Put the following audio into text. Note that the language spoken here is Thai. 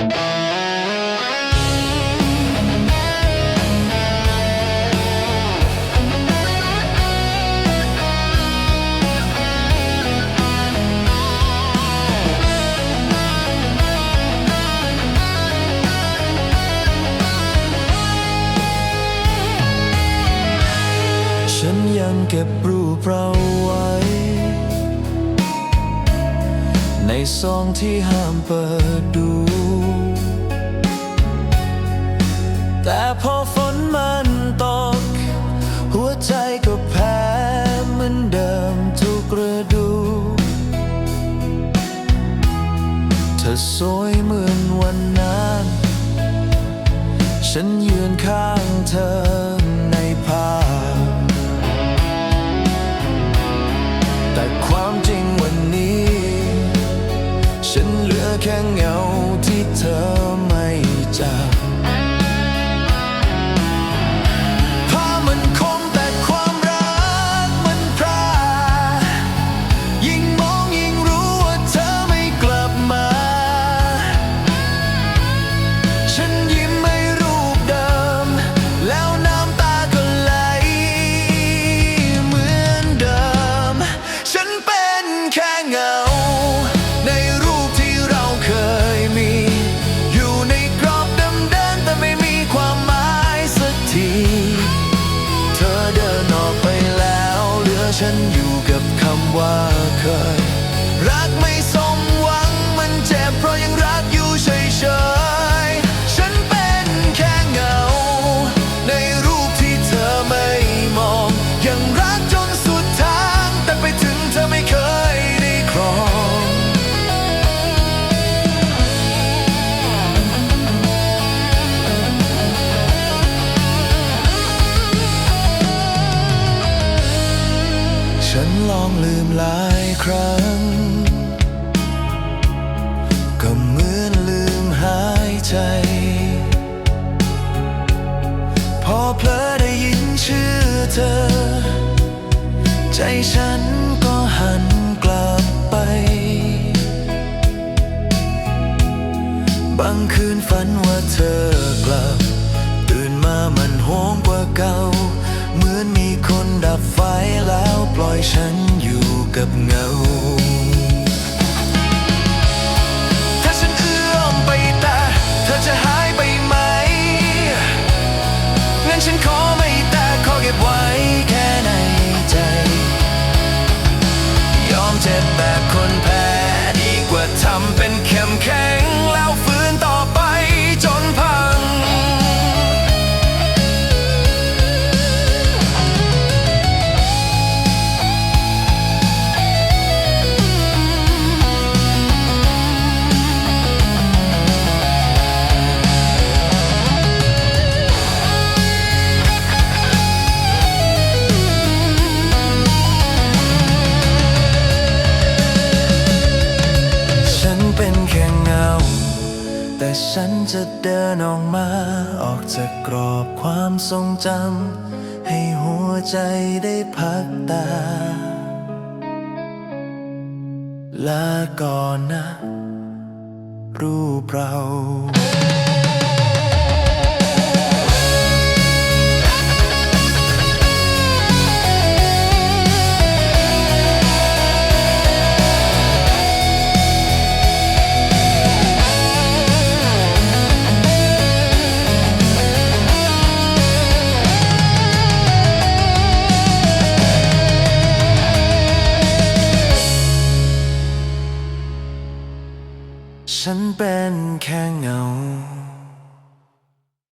ฉันยังเก็บรูปเราไว้ ในซองที่ห้ามเปิดดู แต่พอฝนมันตก หัวใจก็แพ้เหมือนเดิมทุกฤดู เธอสวยเหมือนวันนั้น ฉันยืนข้างเธอในภาพ แต่ความจริงวันนี้ ฉันเหลือแค่เงาที่เธอไม่จาก กับคำว่าเคย รักไม่สม ลองลืมหลายครั้ง ก็เหมือนลืมหายใจ พอเพลอได้ยินชื่อเธอ ใจฉันก็หันกลับไป บางคืนฝันว่าเธอกลับ ตื่นมามันโหงกว่าเก่า ดับไฟแล้วปล่อยฉันอยู่กับเงา ฉันจะเดินออกมา ออกจากกรอบความทรงจำ ให้หัวใจได้พักตา ลาก่อนนะ รูปเรา ฉันเป็นแค่เงา